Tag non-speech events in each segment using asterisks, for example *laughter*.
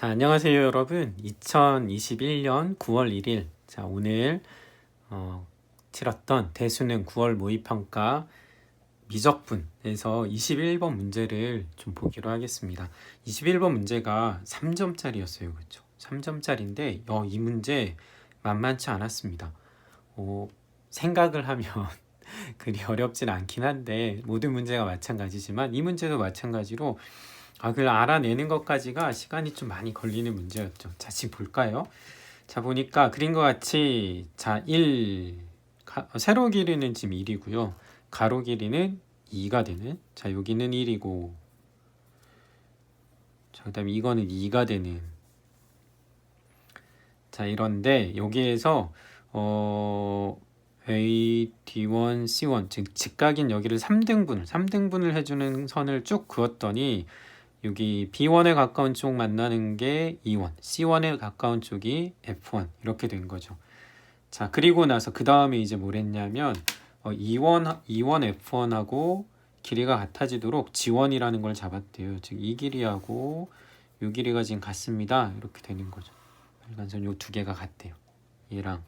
자, 안녕하세요, 여러분. 2021년 9월 1일. 자, 오늘 어, 치렀던 대수능 9월 모의평가 미적분에서 21번 문제를 좀 보기로 하겠습니다. 21번 문제가 3점짜리였어요. 그렇죠? 3점짜리인데 어, 이 문제 만만치 않았습니다. 어, 생각을 하면 *laughs* 그리 어렵진 않긴 한데 모든 문제가 마찬가지지만 이 문제도 마찬가지로 아, 그걸 알아내는 것까지가 시간이 좀 많이 걸리는 문제였죠. 자, 지금 볼까요? 자, 보니까 것 같이 자, 1 가, 세로 길이는 지금 1이고요. 가로 길이는 2가 되는 자, 여기는 1이고 자, 그다음에 이거는 2가 되는 자, 이런데 여기에서 어 A, D1, C1 즉 직각인 여기를 3등분, 3등분을 해주는 선을 쭉 그었더니 여기 B1에 가까운 쪽 만나는 게 E1, C1에 가까운 쪽이 F1 이렇게 된 거죠. 자 그리고 나서 그 다음에 이제 뭘 했냐면 어, E1, E1 F1하고 길이가 같아지도록 G1이라는 걸 잡았대요. 즉 이 길이하고 이 길이가 지금 같습니다. 이렇게 되는 거죠. 일반선 요두 개가 같대요. 얘랑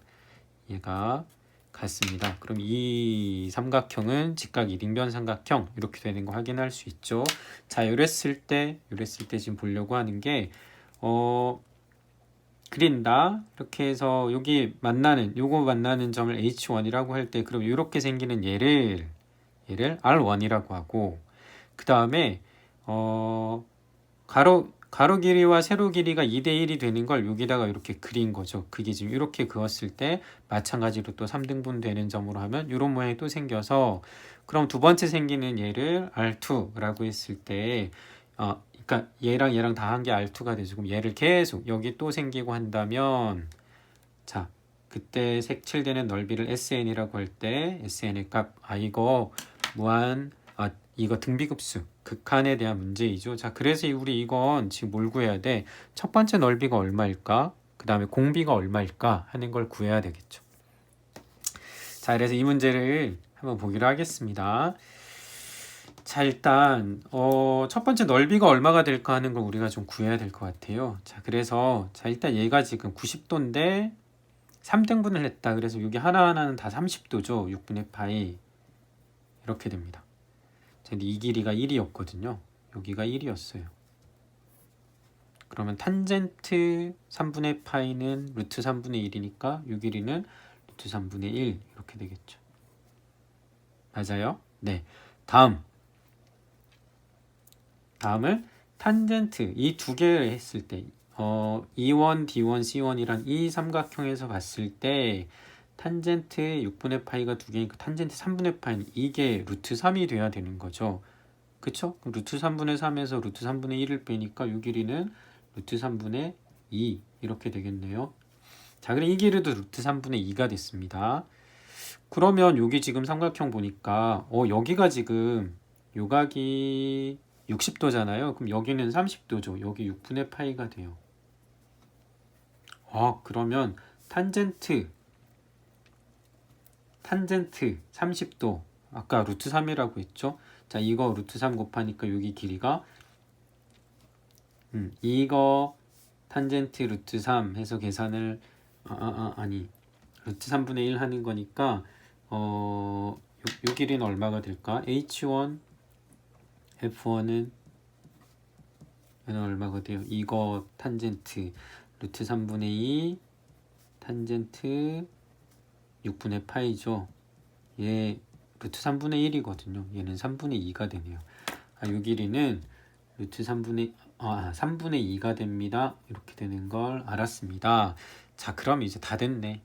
얘가 같습니다. 그럼 이 삼각형은 직각 1인변 삼각형 이렇게 되는 거 확인할 수 있죠. 자, 이랬을 때, 이랬을 때 지금 보려고 하는 게 어, 그린다. 이렇게 해서 여기 만나는 요거 만나는 점을 H1이라고 할 때 그럼 이렇게 생기는 얘를 얘를 R1이라고 하고 그 다음에 어 가로 가로 길이와 세로 길이가 2대 1이 되는 걸 여기다가 이렇게 그린 거죠. 그게 지금 이렇게 그었을 때 마찬가지로 또 3등분 되는 점으로 하면 이런 모양이 또 생겨서 그럼 두 번째 생기는 얘를 R2라고 했을 때 어, 그러니까 얘랑 얘랑 다 한 게 R2가 되죠. 그럼 얘를 계속 여기 또 생기고 한다면 자 그때 색칠되는 넓이를 SN이라고 할 때 SN의 값 아 이거 무한 아 이거 등비급수 극한에 대한 문제이죠. 자, 그래서 우리 이건 지금 뭘 구해야 돼? 첫 번째 넓이가 얼마일까? 그 다음에 공비가 얼마일까? 하는 걸 구해야 되겠죠. 자, 그래서 이 문제를 한번 보기로 하겠습니다. 자, 일단 어, 첫 번째 넓이가 얼마가 될까 하는 걸 우리가 좀 구해야 될 것 같아요. 자, 그래서 자, 일단 얘가 지금 90도인데 3등분을 했다. 그래서 여기 하나하나는 다 30도죠. 6분의 파이 이렇게 됩니다. 근데 이 길이가 1이었거든요. 여기가 1이었어요. 그러면 탄젠트 3분의 파이는 루트 3분의 1이니까 이 길이는 루트 3분의 1 이렇게 되겠죠. 맞아요? 네. 다음 다음을 탄젠트 이 두 개를 했을 때 어, E1, D1, C1이란 이 삼각형에서 봤을 때 탄젠트 6분의 파이가 두 개니까 탄젠트 3분의 파이는 이게 루트 3이 돼야 되는 거죠. 그쵸? 루트 3분의 3에서 루트 3분의 1을 빼니까 이 길이는 루트 3분의 2 이렇게 되겠네요. 자, 그럼 이 길이도 루트 3분의 2가 됐습니다. 그러면 여기 지금 삼각형 보니까 어 여기가 지금 요각이 60도잖아요. 그럼 여기는 30도죠. 여기 6분의 파이가 돼요. 아, 그러면 탄젠트 탄젠트 30도 아까 루트 3이라고 했죠 자 이거 루트 3 곱하니까 여기 길이가 음, 이거 탄젠트 루트 3 해서 계산을 아, 아, 아 아니 루트 3분의 1 하는 거니까 어, 요, 요 길이는 얼마가 될까? H1 F1은 얘는 얼마가 돼요? 이거 탄젠트 루트 3분의 2 탄젠트 6분의 파이죠. 얘 루트 3분의 1이거든요. 얘는 3분의 2가 되네요. 아, 이 길이는 루트 3분의 아, 3분의 2가 됩니다. 이렇게 되는 걸 알았습니다. 자, 그럼 이제 다 됐네.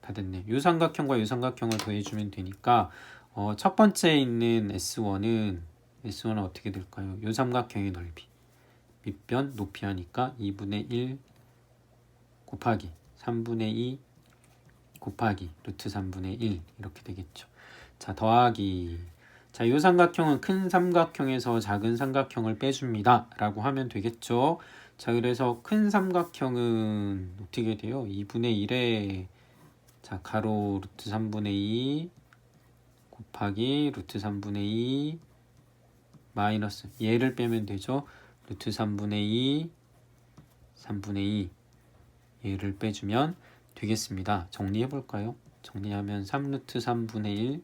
다 됐네. 요 삼각형과 요 삼각형을 더해주면 되니까 어, 첫 번째 있는 S1은 S1은 어떻게 될까요? 요 삼각형의 넓이 밑변 높이 하니까 2분의 1 곱하기 3분의 2 곱하기 루트 3분의 1 이렇게 되겠죠. 자 더하기 자, 이 삼각형은 큰 삼각형에서 작은 삼각형을 빼줍니다. 라고 하면 되겠죠. 자, 그래서 큰 삼각형은 어떻게 돼요? 2분의 1에 자, 가로 루트 3분의 2 곱하기 루트 3분의 2 마이너스 얘를 빼면 되죠. 루트 3분의 2 3분의 2 얘를 빼주면 되겠습니다. 정리해 볼까요? 정리하면 3루트 3분의 1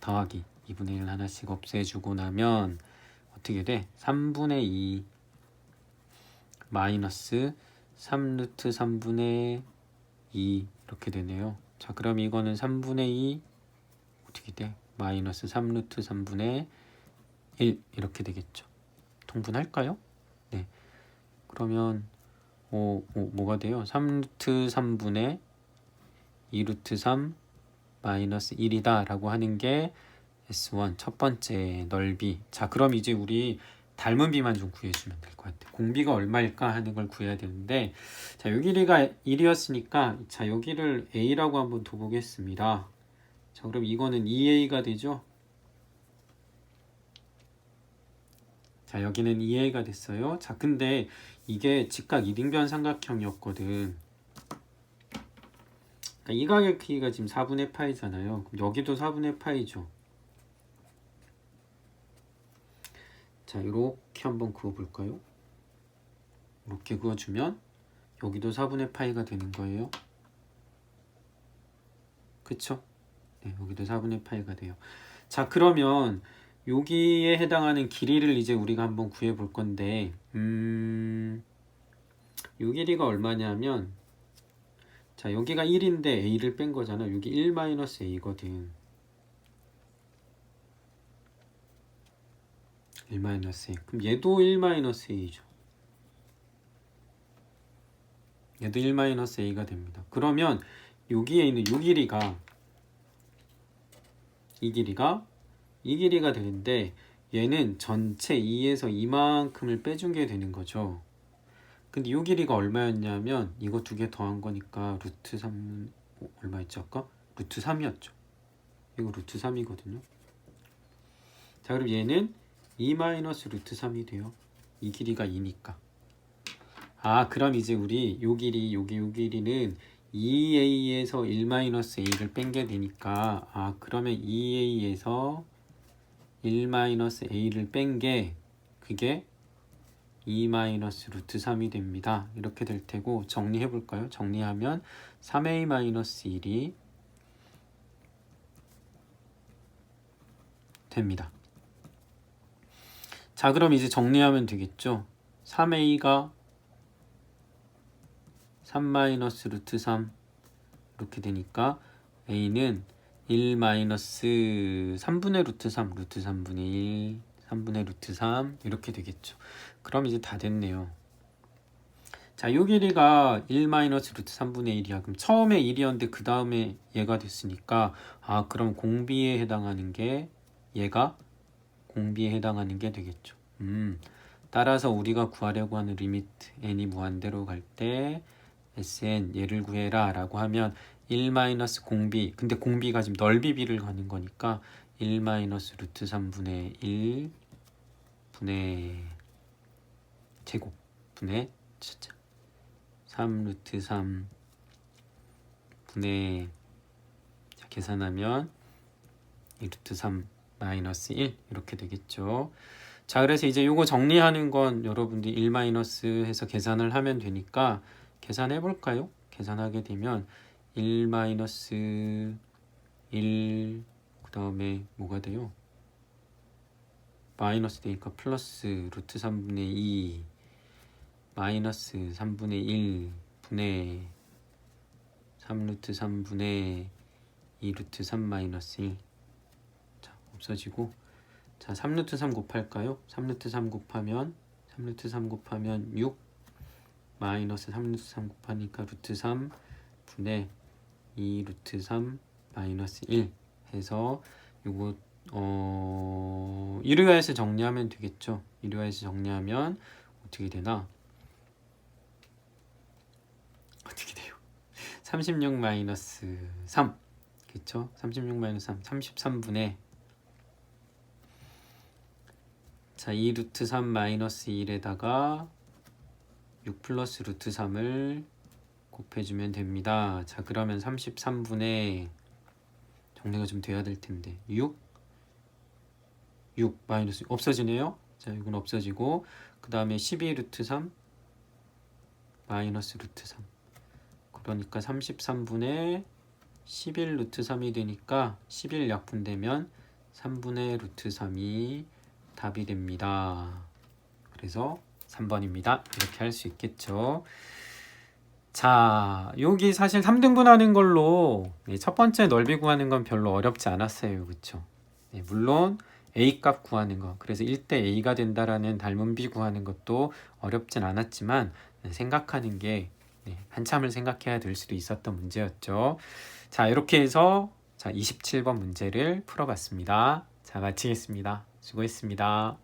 더하기 2분의 1 하나씩 없애주고 나면 어떻게 돼? 3분의 2 마이너스 3루트 3분의 2 이렇게 되네요. 자 그럼 이거는 3분의 2 어떻게 돼? 마이너스 3루트 3분의 1 이렇게 되겠죠. 통분할까요? 네. 그러면 어, 어, 뭐가 돼요? 3루트 3분의 2루트 3 마이너스 1이다 라고 하는 게 S1 첫 번째 넓이. 자 그럼 이제 우리 닮은 비만 좀 구해주면 될 것 같아요. 공비가 얼마일까 하는 걸 구해야 되는데 자 여기가 1이었으니까 자 여기를 A라고 한번 둬보겠습니다. 자 그럼 이거는 2A가 되죠? 자 여기는 2A가 됐어요. 자 근데 이게 직각 이등변 삼각형이었거든 그러니까 이 가격 크기가 지금 4분의 파이잖아요. 그럼 여기도 4분의 파이죠. 자, 이렇게 한번 그어볼까요? 이렇게 그어주면 여기도 4분의 파이가 되는 거예요. 그쵸? 네, 여기도 4분의 파이가 돼요. 자, 그러면 여기에 해당하는 길이를 이제 우리가 한번 구해 볼 건데, 음, 요 길이가 얼마냐면, 자 여기가 1인데 a를 뺀 거잖아. 여기 1-a거든. 1-a 그럼 얘도 1-a죠. 얘도 1-a가 됩니다. 그러면 여기에 있는 요 길이가 이 길이가 이 길이가 되는데 얘는 전체 2에서 이만큼을 빼준 게 되는 거죠 근데 이 길이가 얼마였냐면 이거 두 개 더한 거니까 루트 3 어, 얼마였지 아까? 루트 3이었죠. 이거 루트 3이거든요. 자 그럼 얘는 2 마이너스 루트 3이 돼요. 이 길이가 2니까. 아 그럼 이제 우리 요 길이 요게 요 길이는 2a에서 1 마이너스 a를 뺀 게 되니까 아 그러면 2a에서 1 마이너스 a를 뺀 게 그게 2 마이너스 루트 3이 됩니다. 이렇게 될 테고 정리해 볼까요? 정리하면 3a 마이너스 1이 됩니다. 자 그럼 이제 정리하면 되겠죠. 3a가 3 마이너스 루트 3 이렇게 되니까 a는 1 마이너스 3분의 루트 3 루트 3분의 1 3분의 루트 3 이렇게 되겠죠. 그럼 이제 다 됐네요. 자, 요 길이가 1 마이너스 루트 3분의 1이야. 그럼 처음에 1이었는데 그 다음에 얘가 됐으니까 아 그럼 공비에 해당하는 게 얘가 공비에 해당하는 게 되겠죠. 음, 따라서 우리가 구하려고 하는 리미트 n이 무한대로 갈 때 sn 얘를 구해라 라고 하면 1 마이너스 공비 근데 공비가 지금 넓이 비를 가는 거니까 1 마이너스 루트 3분의 1 분의 제곱 분의 진짜 3 루트 3 분의 자, 계산하면 2 루트 3 마이너스 1 이렇게 되겠죠. 자 그래서 이제 이거 정리하는 건 여러분들이 1 마이너스 해서 계산을 하면 되니까 계산해 볼까요? 계산하게 되면 1 마이너스 1 다음에 뭐가 돼요? 마이너스 되니까 플러스 루트 3분의 2 마이너스 3분의 1 분의 3루트 3분의 2루트 3 마이너스 1 자, 없어지고 자 3루트 3 곱할까요? 3루트 3 곱하면 3루트 3 곱하면 6 마이너스 3루트 3 곱하니까 루트 3 분의 2 루트 3 마이너스 1 해서 요거 어 1위화해서 정리하면 되겠죠. 1위화해서 정리하면 어떻게 되나? 어떻게 돼요? *laughs* 36 마이너스 3 그쵸? 36 마이너스 3 33분의 자, 2 루트 3 마이너스 1에다가 6 플러스 루트 3을 곱해주면 됩니다. 자, 그러면 33분의 정리가 좀 돼야 될 텐데 6 6 마이너스 없어지네요 자, 이건 없어지고 그 다음에 12 루트 3 마이너스 루트 3 그러니까 33분의 11 루트 3이 되니까 11 약분되면 3분의 루트 3이 답이 됩니다. 그래서 3번입니다. 이렇게 할 수 있겠죠. 자, 여기 사실 3등분 하는 걸로 네, 첫 번째 넓이 구하는 건 별로 어렵지 않았어요. 그쵸? 네, 물론 A 값 구하는 거, 그래서 1대 A가 된다라는 닮은 B 구하는 것도 어렵진 않았지만 네, 생각하는 게 네, 한참을 생각해야 될 수도 있었던 문제였죠. 자, 이렇게 해서 자, 27번 문제를 풀어봤습니다. 자, 마치겠습니다. 수고했습니다.